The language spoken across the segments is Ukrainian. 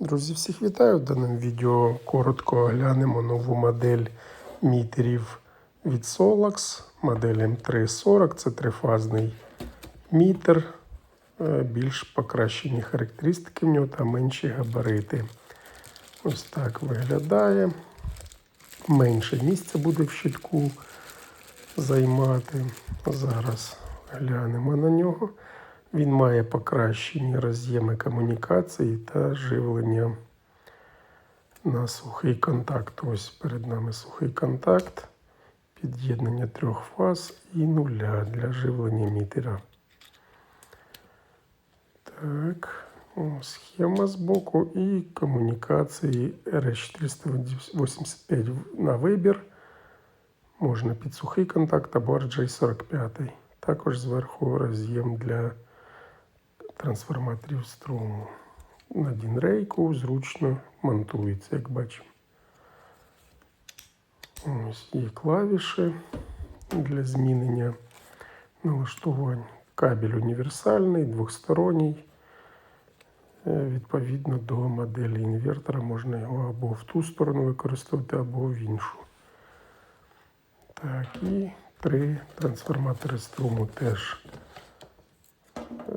Друзі, всіх вітаю! В даному відео коротко оглянемо нову модель мітерів від Solax. Модель M340. Це трифазний мітер. Е, Більш покращені характеристики в нього та менші габарити. Ось так виглядає. Менше місця буде в щитку займати. Зараз глянемо на нього. Він має покращені роз'єми комунікації та живлення на сухий контакт. Ось перед нами сухий контакт, під'єднання трьох фаз і нуля для живлення мітера. Так, схема з боку і комунікації RS485 на вибір. Можна під сухий контакт або RJ45. Також зверху роз'єм для трансформаторів струму. На дінрейку зручно монтується, як бачимо. Ось є клавіші для змінення налаштувань. Кабель універсальний, двосторонній. Е, Відповідно до моделі інвертора можна його або в ту сторону використовувати, або в іншу. Так, і три трансформатори струму теж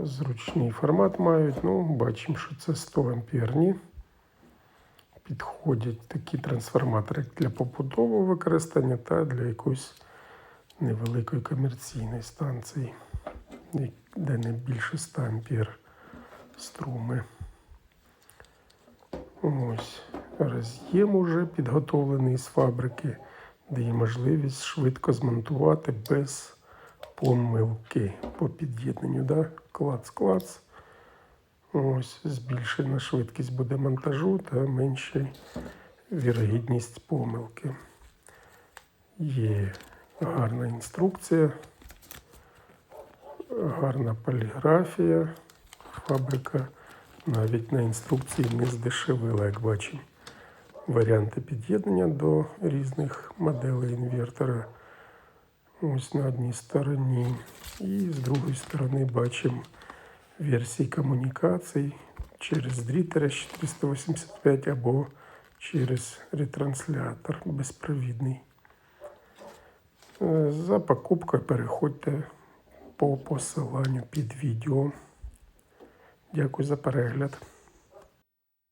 зручний формат мають. Ну, бачимо, що це 100 амперні. Підходять такі трансформатори для побудового використання та для якоїсь невеликої комерційної станції, де не більше 100 ампер струми. Ось роз'єм уже підготовлений з фабрики, дає можливість швидко змонтувати без помилки по під'єднанню. Да? Клац-клац. Ось збільшена швидкість буде монтажу та менша вірогідність помилки. Є гарна інструкція, гарна поліграфія. Фабрика навіть на інструкції не здешевила, як бачимо. Варіанти під'єднання до різних моделей інвертора. Ось на одній стороні. І з другої сторони бачимо версії комунікацій через дрітера 485 або через ретранслятор безпровідний. Е, За покупкою переходьте по посиланню під відео. Дякую за перегляд.